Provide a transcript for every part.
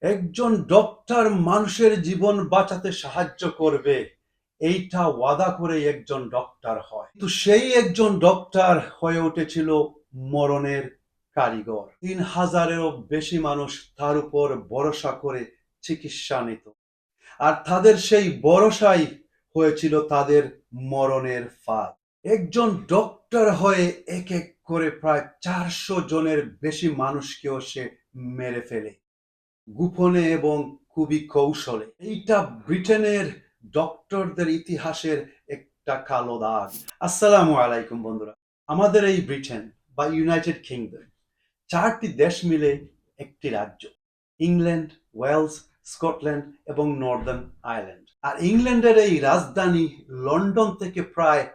একজন ডক্টর মানুষের জীবন বাঁচাতে সাহায্য করবে। এইটা ওয়াদা করে একজন ডক্টর হয়। কিন্তু সেই একজন ডক্টর হয়ে উঠেছিল মরণের কারিগর। তিন হাজারেরও বেশি মানুষ তার উপর ভরসা করে চিকিৎসা নিত। আর তাদের সেই ভরসাই হয়েছিল তাদের মরণের ফাঁদ। একজন ডক্টর হয়ে এক এক করে প্রায় চারশো জনের বেশি মানুষকেও সে মেরে ফেলে। গোপনে এবং খুবই কৌশলে। এইটা ব্রিটেনের ডক্টরদের ইতিহাসের একটা কালো দাগ। আসসালামু আলাইকুম বন্ধুরা। আমাদের এই ব্রিটেন বা ইউনাইটেড কিংডম চারটি দেশ মিলে একটি রাজ্য, ইংল্যান্ড, ওয়েলস, স্কটল্যান্ড এবং নর্দার্ন আয়ারল্যান্ড। আর ইংল্যান্ডের এই রাজধানী লন্ডন থেকে প্রায়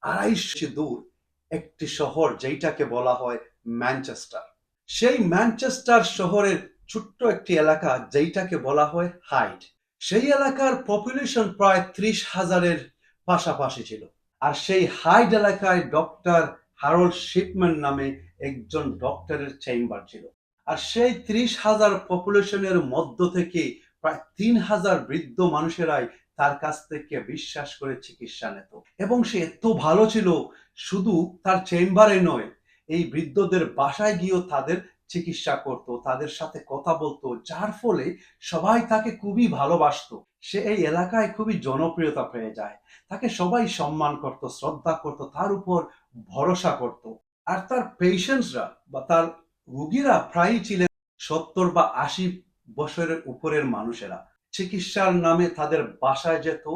আড়াইশো দূর একটি শহর যেটাকে বলা হয় ম্যানচেস্টার। সেই ম্যানচেস্টার শহরের ছোট্ট একটি এলাকা যেইটাকে বলা হয় হাইড সেই এলাকার পপুলেশন প্রায় ত্রিশ হাজারের পাশাপাশি ছিল। আর সেই হাইড এলাকায় ডক্টর হারোল্ড শিপম্যান নামে একজন ডক্টরের চেম্বার ছিল। আর সেই ত্রিশ হাজার পপুলেশনের মধ্য থেকে প্রায় তিন হাজার বৃদ্ধ মানুষেরাই তার কাছ থেকে বিশ্বাস করে চিকিৎসা নিত। এবং সে এত ভালো ছিল, শুধু তার চেম্বারে নয়, এই বৃদ্ধদের বাসায় গিয়েও তাদের চিকিৎসা করত, তাদের সাথে কথা বলতো, যার ফলে সবাই তাকে খুবই ভালোবাসতো। সে এই এলাকায় খুবই জনপ্রিয়তা পেয়ে যায়। তাকে সবাই সম্মান করত, শ্রদ্ধা করত, তার উপর ভরসা করত। আর তার পেশেন্টসরা বা তার রুগীরা প্রায়ই ছিলেন সত্তর বা আশি বছরের উপরের মানুষেরা। চিকিৎসার নামে তাদের বাসায় যেত,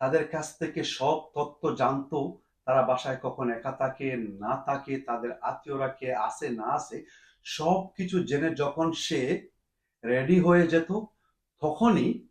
তাদের কাছ থেকে সব তথ্য জানতো। তারা বাসায় কখন একা থাকে, না থাকে, তাদের আত্মীয়রা কে আসে না আসে সব কিছু জেনে যখন সে রেডি হয়ে যেত, তখনই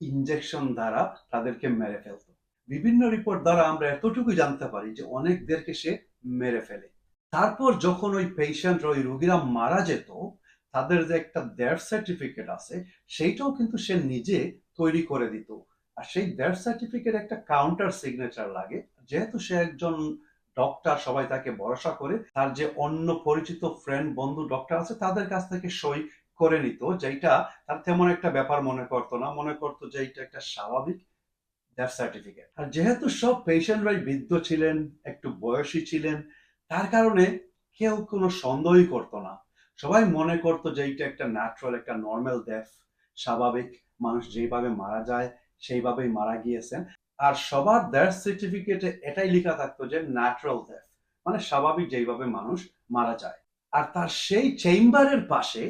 ইনজেকশন দ্বারা তাদেরকে মেরে ফেলতো। বিভিন্ন রিপোর্ট দ্বারা আমরা এতটুকু জানতে পারি যে অনেকদেরকে সে মেরে ফেলে। তারপর যখন ওই পেশেন্ট ওই রোগীরা মারা যেত, তাদের যে একটা ডেথ সার্টিফিকেট আছে, সেইটাও কিন্তু সে নিজে তৈরি করে দিত। আর সেই ডেথ সার্টিফিকেট একটা কাউন্টার সিগনেচার লাগে। যেহেতু সে একজন ডক্টর সবাই তাকে ভরসা করে তার যে অন্য পরিচিত ফ্রেন্ড বন্ধু ডক্টর আছে, তাদের কাছ থেকে সই করে নিত যেটা তার তেমন একটা ব্যাপার মনে করতো না। মনে করতো যে এটা একটা স্বাভাবিক ডেথ সার্টিফিকেট আর যেহেতু সব পেশেন্টরাই বৃদ্ধ ছিলেন, একটু বয়সী ছিলেন, তার কারণে কেউ কোনো সন্দেহই করতো না। সবাই মনে করতো যে এটা একটা ন্যাচারাল একটা নর্মাল ডেথ স্বাভাবিক। মানুষ যেভাবে মারা যায়, সেইভাবেই মারা গিয়েছেন। আর সবার ডেথ সার্টিফিকেটে এটাই লেখা থাকতো যে ন্যাচারাল ডেথ মানে স্বাভাবিক যেইভাবে মানুষ মারা যায়। আর তার সেই চেম্বারের পাশে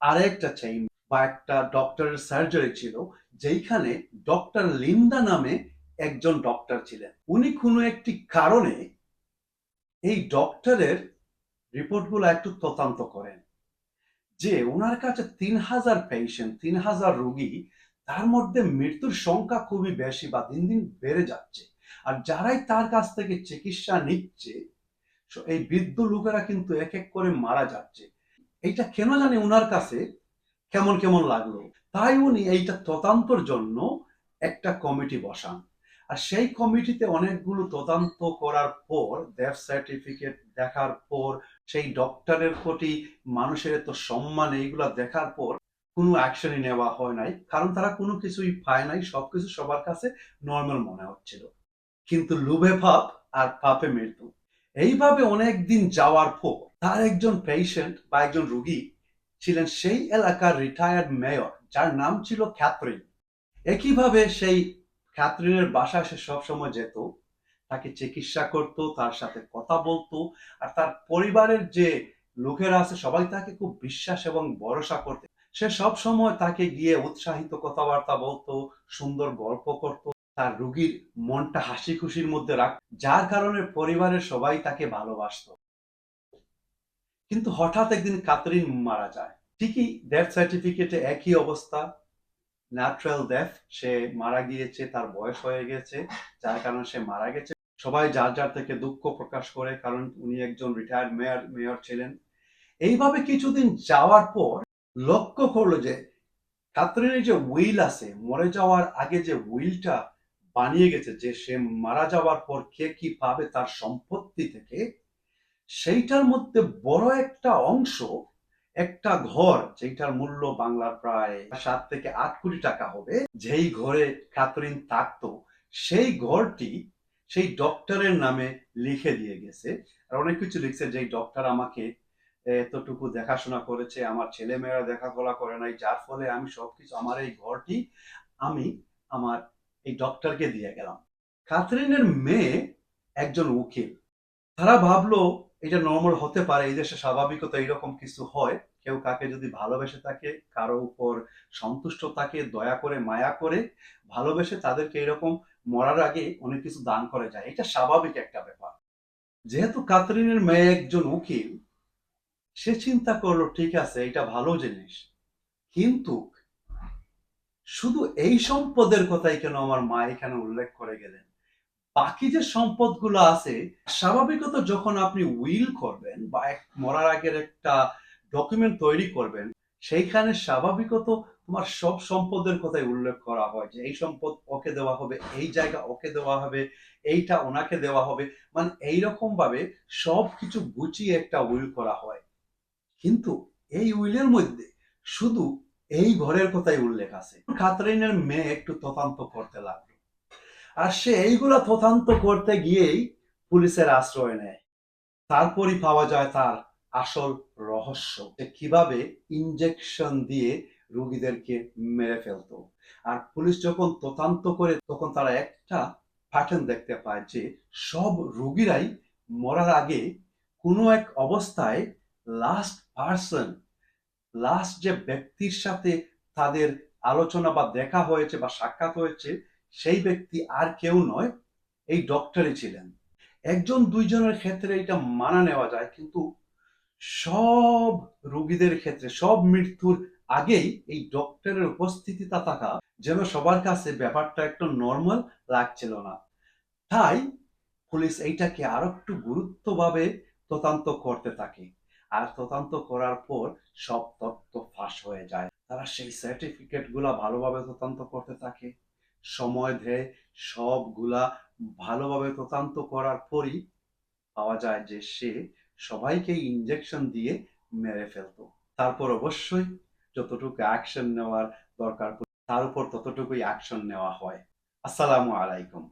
আরেকটা চেম্বার বা একটা ডক্টরের সার্জারি ছিল, যেইখানে ডক্টর লিন্দা নামে একজন ডক্টর ছিলেন। উনি কোনো একটি কারণে এই ডক্টরের রিপোর্টগুলো একটু তদন্ত করেন। যে ওনার কাছে তিন হাজার পেশেন্ট তিন হাজার রোগী তার মধ্যে মৃত্যুর সংখ্যা খুবই বেশি বা দিন দিন বেড়ে যাচ্ছে। আর যারাই তার কাছ থেকে চিকিৎসা নিচ্ছে এই বৃদ্ধ লোকেরা কিন্তু এক এক করে মারা যাচ্ছে। এইটা কেন জানি ওনার কাছে কেমন কেমন লাগল। তাই উনি এইটা তদন্তর জন্য একটা কমিটি বসান। আর সেই কমিটিতে অনেকগুলো তদন্ত করার পর, ডেথ সার্টিফিকেট দেখার পর, সেই ডক্টরের প্রতি মানুষের এত সম্মান, এইগুলা দেখার পর কোনো অ্যাকশনই নেওয়া হয় নাই। কারণ তারা কোনো কিছুই পায় নাই, সবকিছু সবার কাছে নর্মাল মনে হচ্ছিল। কিন্তু লুভে পাপ আর পাপে মৃত্যু। এইভাবে অনেক দিন যাওয়ার পর তার একজন পেশেন্ট বা একজন রোগী ছিলেন সেই এলাকার রিটায়ার্ড মেয়র যার নাম ছিল ক্যাথরিন একইভাবে সেই ক্যাথরিনের বাসায় সে সবসময় যেত, তাকে চিকিৎসা করত, তার সাথে কথা বলতো আর তার পরিবারের যে লোকেরা আছে সবাই তাকে খুব বিশ্বাস এবং ভরসা করতে। সে সব সময় তাকে গিয়ে উৎসাহিত কথাবার্তা বলতো, সুন্দর গল্প করত, তার রুগীর মনটা হাসি খুশির মধ্যে রাখ, যার কারণে পরিবারের সবাই তাকে ভালোবাসত। কিন্তু হঠাৎ একদিন কাতরিন মারা যায়। ঠিকই ডেথ সার্টিফিকেটে একই অবস্থা। ন্যাচারাল ডেথ সে মারা গিয়েছে, তার বয়স হয়ে গেছে, যার কারণে সে মারা গেছে। সবাই যার যার থেকে দুঃখ প্রকাশ করে, কারণ উনি একজন রিটায়ার্ড মেয়র মেয়র ছিলেন। এইভাবে কিছুদিন যাওয়ার পর লক্ষ্য করল যে কাতরিনের যে উইল আছে, মরে যাওয়ার আগে যে উইলটা বানিয়ে গেছে, যে সে মারা যাওয়ার পর কে কি পাবে তার সম্পত্তি থেকে, সেইটার মধ্যে বড় একটা অংশ, একটা ঘর যেটার মূল্য বাংলার প্রায় সাত থেকে আট কোটি টাকা হবে, যেই ঘরে কাতরিন থাকতো, সেই ঘরটি সেই ডক্টরের নামে লিখে দিয়ে গেছে। আর অনেক কিছু লিখছে যে ডক্টর আমাকে এতটুকু দেখাশোনা করেছে, আমার ছেলে মেয়েরা দেখাশোনা করে নাই, যার ফলে আমি সবকিছু, আমার এই ঘরটি আমি আমার এই ডক্টরকে দিয়ে গেলাম। কাতরিনের মেয়ে একজন উকিল। তারা ভাবলো, এটা নর্মাল হতে পারে, এই দেশে স্বাভাবিকতা এরকম কিছু হয়। কেউ কাকে যদি ভালোবেসে থাকে, কারও উপর সন্তুষ্ট থাকে, দয়া করে, মায়া করে ভালোবেসে তাদেরকে এরকম মরার আগে অনেক কিছু দান করে যায়। এটা স্বাভাবিক একটা ব্যাপার। যেহেতু কাতরিনের মেয়ে একজন উকিল সে চিন্তা করল, ঠিক আছে এটা ভালো জিনিস। কিন্তু শুধু এই সম্পদের কথাই কেন আমার মা এখানে উল্লেখ করে গেলেন? বাকি যে সম্পদগুলো আছে, স্বাভাবিকত যখন আপনি উইল করবেন বা এক মরার আগের একটা ডকুমেন্ট তৈরি করবেন, সেইখানে স্বাভাবিকত তোমার সব সম্পদের কথাই উল্লেখ করা হয় যে এই সম্পদ ওকে দেওয়া হবে, এই জায়গা ওকে দেওয়া হবে, এইটা ওনাকে দেওয়া হবে। মানে এইরকম ভাবে সব কিছু গুছিয়ে একটা উইল করা হয়। কিন্তু এই উইলের মধ্যে শুধু এই ঘরের কথাই উল্লেখ আছে। কাতরিনের মেয়ে একটু তদন্ত করতে লাগল। আর সে এইগুলা তদন্ত করতে গিয়েই পুলিশের আশ্রয় নেয়। তারপরই পাওয়া যায় তার আসল রহস্য যে কীভাবে ইনজেকশন দিয়ে রোগীদেরকে মেরে ফেলতো। আর পুলিশ যখন তথান্ত করে তখন তারা একটা প্যাটার্ন দেখতে পায় যে সব রোগীরাই মরার আগে কোনো এক অবস্থায় লাস্ট পার্সন লাস্ট যে ব্যক্তির সাথে তাদের আলোচনা বা দেখা হয়েছে বা সাক্ষাৎ হয়েছে, সেই ব্যক্তি আর কেউ নয়, এই ডক্টরই ছিলেন। একজন দুইজনের ক্ষেত্রে এটা মানা নেওয়া যায়, কিন্তু সব রোগীদের ক্ষেত্রে, সব মৃত্যুর আগেই এই ডক্টরের উপস্থিতিটা থাকা যেন সবার কাছে ব্যাপারটা একটু নর্মাল লাগছিল না। তাই পুলিশ এইটাকে আরও একটু গুরুত্বভাবে তদন্ত করতে থাকে। আর তদন্ত করার পর সব তথ্য ফাঁস হয়ে যায়। তারা সেই সার্টিফিকেটগুলা ভালোভাবে তদন্ত করতে থাকে। সময় দেয় সবগুলা ভালোভাবে তদন্ত করার পরই পাওয়া যায় যে সে সবাইকে ইনজেকশন দিয়ে মেরে ফেলতো। তারপর অবশ্যই যতটুকু অ্যাকশন নেওয়ার দরকার তার উপর ততটুকুই অ্যাকশন নেওয়া হয়। আসসালামু আলাইকুম।